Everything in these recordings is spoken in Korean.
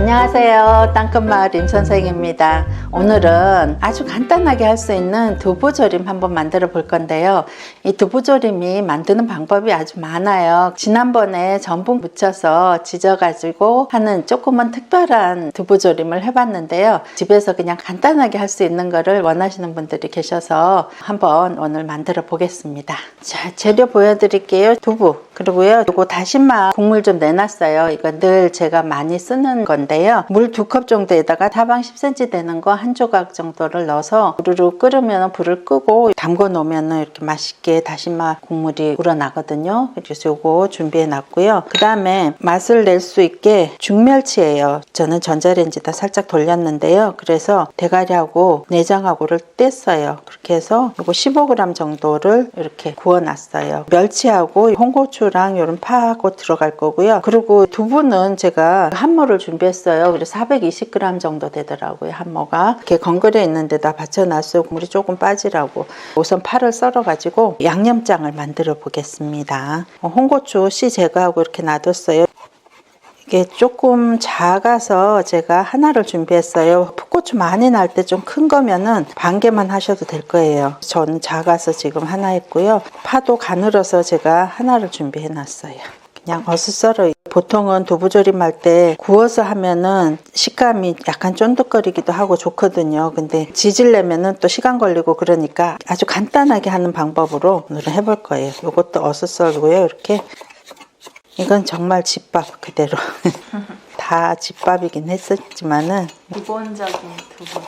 안녕하세요. 땅끝마을 임선생입니다. 오늘은 아주 간단하게 할 수 있는 두부조림 한번 만들어 볼 건데요. 이 두부조림이 만드는 방법이 아주 많아요. 지난번에 전분 묻혀서 지져 가지고 하는 조금은 특별한 두부조림을 해봤는데요. 집에서 그냥 간단하게 할 수 있는 거를 원하시는 분들이 계셔서 한번 오늘 만들어 보겠습니다. 자, 재료 보여드릴게요. 두부. 그리고요, 요거 다시마 국물 좀 내놨어요. 이거 늘 제가 많이 쓰는 건데 요. 물 두 컵 정도에다가 사방 10cm 되는 거 한 조각 정도를 넣어서 우르르 끓으면 불을 끄고 담궈 놓으면 이렇게 맛있게 다시마 국물이 우러나거든요. 그래서 요거 준비해 놨고요. 그 다음에 맛을 낼 수 있게 중멸치예요. 저는 전자레인지다 살짝 돌렸는데요. 그래서 대가리하고 내장하고를 뗐어요. 그렇게 해서 요거 15g 정도를 이렇게 구워 놨어요. 멸치하고 홍고추랑 요런 파하고 들어갈 거고요. 그리고 두부는 제가 한모를 준비했어요. 그래서 420g 정도 되더라고요. 한모가. 이렇게 건그려 있는 데다 받쳐놨어요. 물이 조금 빠지라고. 우선 파를 썰어가지고 양념장을 만들어 보겠습니다. 어, 홍고추 씨 제거하고 이렇게 놔뒀어요. 이게 조금 작아서 제가 하나를 준비했어요. 풋고추 많이 날 때 좀 큰 거면은 반 개만 하셔도 될 거예요. 저는 작아서 지금 하나 했고요. 파도 가늘어서 제가 하나를 준비해 놨어요. 그냥 어슷 썰어. 보통은 두부조림 할 때 구워서 하면은 식감이 약간 쫀득거리기도 하고 좋거든요. 근데 지질려면은 또 시간 걸리고 그러니까 아주 간단하게 하는 방법으로 오늘은 해볼 거예요. 이것도 어슷 썰고요. 이렇게 이건 정말 집밥 그대로 다 집밥이긴 했었지만은 기본적인 두부.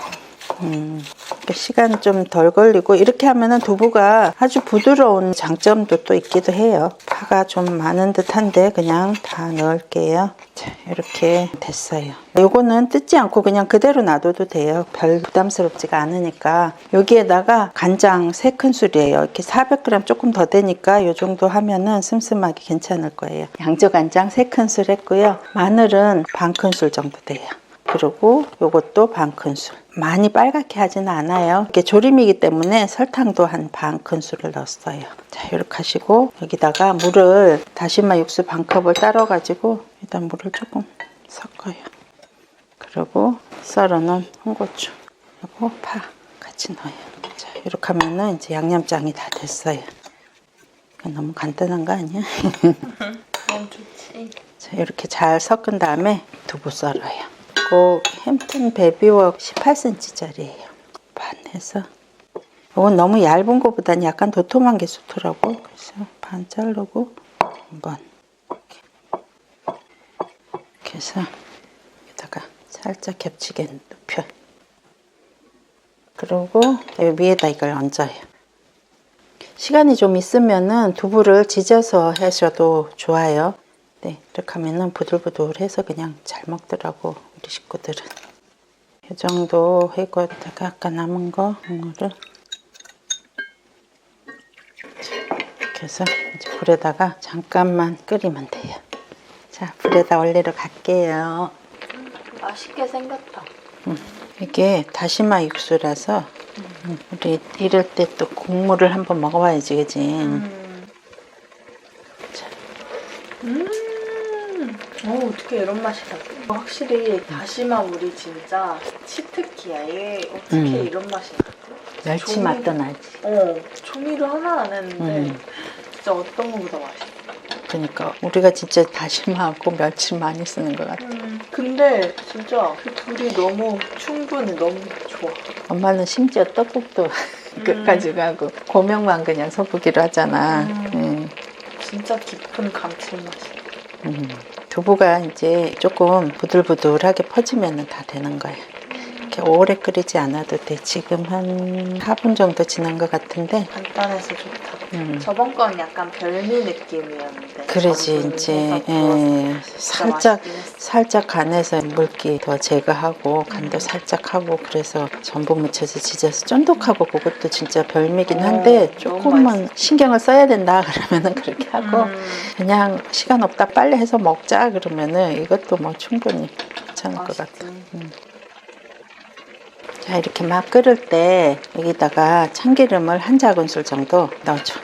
음, 그 시간 좀 덜 걸리고 이렇게 하면은 두부가 아주 부드러운 장점도 또 있기도 해요. 파가 좀 많은 듯한데 그냥 다 넣을게요. 자, 이렇게 됐어요. 요거는 뜯지 않고 그냥 그대로 놔둬도 돼요. 별 부담스럽지가 않으니까 여기에다가 간장 3큰술이에요. 이렇게 400g 조금 더 되니까 요 정도 하면은 슴슴하게 괜찮을 거예요. 양조 간장 3큰술 했고요. 마늘은 반 큰술 정도 돼요. 그리고 요것도 반 큰술. 많이 빨갛게 하지는 않아요. 이게 조림이기 때문에 설탕도 한 반 큰술을 넣었어요. 자, 이렇게 하시고 여기다가 물을 다시마 육수 반 컵을 따러 가지고 일단 물을 조금 섞어요. 그리고 썰어놓은 홍고추 하고 파 같이 넣어요. 자, 이렇게 하면은 이제 양념장이 다 됐어요. 너무 간단한 거 아니야? 너무 좋지. 자, 이렇게 잘 섞은 다음에 두부 썰어요. 이거 햄튼 베비웍 18cm짜리예요. 반 해서 이건 너무 얇은 것보다는 약간 도톰한 게 좋더라고. 그래서 반 자르고 한번 이렇게, 해서 여기다가 살짝 겹치게 눕혀. 그리고 위에다 이걸 얹어요. 시간이 좀 있으면은 두부를 지져서 하셔도 좋아요. 네, 이렇게 하면은 부들부들해서 그냥 잘 먹더라고 우리 식구들은. 이 정도 해고다가 아까 남은 거 이거를 이렇게 해서 이제 불에다가 잠깐만 끓이면 돼요. 자, 불에다 올리러 갈게요. 맛있게 생겼다. 이게 다시마 육수라서 음, 우리 이럴 때 또 국물을 한번 먹어봐야지, 그지? 음. 음. 어, 어떻게 이런 맛이 나지? 확실히 다시마 물이 진짜 치트키야. 얘 어떻게 음. 이런 맛이 나지? 멸치 조미- 맛도 나지. 어, 조미료 하나 안 했는데 음. 진짜 어떤 거보다 맛있어. 그러니까 우리가 진짜 다시마하고 멸치 많이 쓰는 것 같아. 음. 근데 진짜 그 둘이 너무 충분해. 너무 좋아. 엄마는 심지어 떡국도 끝까지 가고 고명만 그냥 섞기로 하잖아. 음. 음. 진짜 깊은 감칠맛이. 음. 두부가 이제 조금 부들부들하게 퍼지면 다 되는 거야. 이렇게 오래 끓이지 않아도 돼. 지금 한 4분 정도 지난 것 같은데. 간단해서 좋다. 음. 저번 건 약간 별미 느낌이었는데. 그러지 이제 예, 살짝. 살짝 간에서 물기 더 제거하고 간도 살짝 하고 그래서 전분 묻혀서 지져서 쫀득하고 그것도 진짜 별미긴 한데 어, 너무 조금만 맛있어. 신경을 써야 된다 그러면은 그렇게 하고 음, 그냥 시간 없다 빨리 해서 먹자 그러면은 이것도 뭐 충분히 괜찮을 것 같아. 맛있지. 자 이렇게 막 끓을 때 여기다가 참기름을 한 작은술 정도 넣어줘.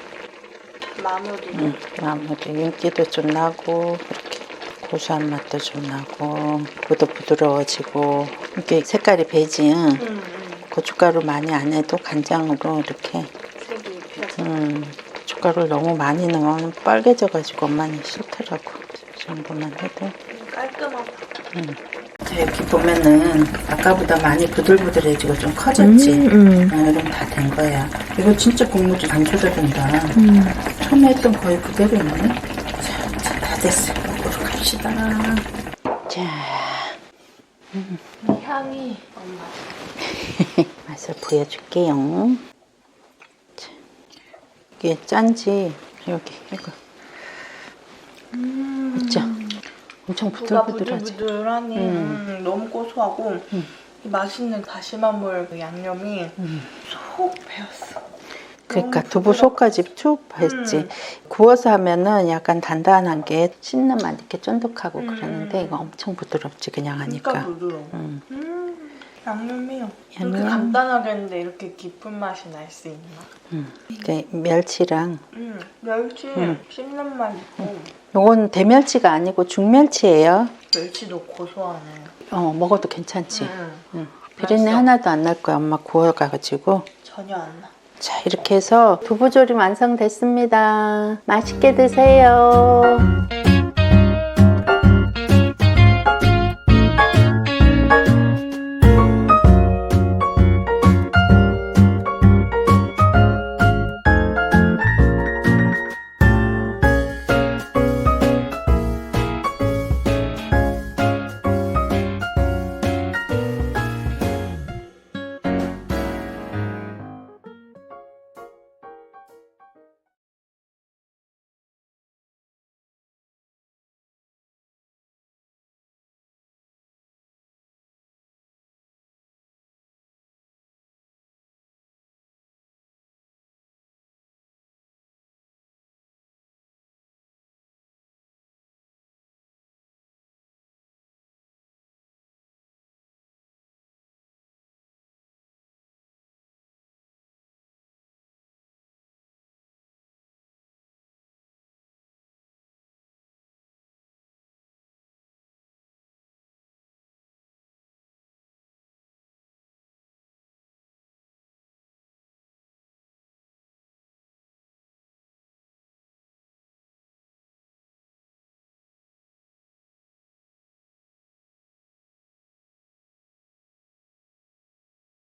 마무리. 음, 마무리 윤기도 좀 나고 그렇게 고소한 맛도 좀 나고 무도 부드러워지고 이게 색깔이 베이지 응? 음, 음. 고춧가루 많이 안 해도 간장으로 이렇게 색이 입혀서. 음, 고춧가루를 너무 많이 넣으면 빨개져가지고 엄마는 싫더라고 이 정도만 해도 깔끔하다. 자, 여기 보면은 아까보다 많이 부들부들해지고 좀 커졌지. 음. 어, 이러면 다 된 거야. 이거 진짜 국물이 안 쏟아진다. 음. 처음에 했던 거의 그대로 있네. 자, 자, 다 됐어. 먹으러 갑시다. 자. 이 향이. 엄마. 맛을 보여줄게요. 자, 이게 짠지 여기 이거. 있죠? 엄청 부들부들하지 부들부들하니 음. 음, 너무 고소하고 이 맛있는 다시마물 그 양념이 음. 속 배었어. 그러니까 두부. 속까지 쭉 했지. 음. 구워서 하면은 약간 단단한 게 씹는 맛 이렇게 쫀득하고 음. 그러는데 이거 엄청 부드럽지 그냥 그러니까 하니까. 부드러워. 음. 음, 양념이 이렇게 양념. 간단하게 했는데 이렇게 깊은 맛이 날 수 있나? 음. 이제 멸치랑 음, 멸치 음. 씹는 맛 있고 요건 대멸치가 아니고 중멸치예요. 멸치도 고소하네. 어 먹어도 괜찮지. 음, 음. 비린내 맛있어. 하나도 안 날 거야. 엄마 구워가지고. 전혀 안 나. 자 이렇게 해서 두부조림 완성됐습니다. 맛있게 드세요.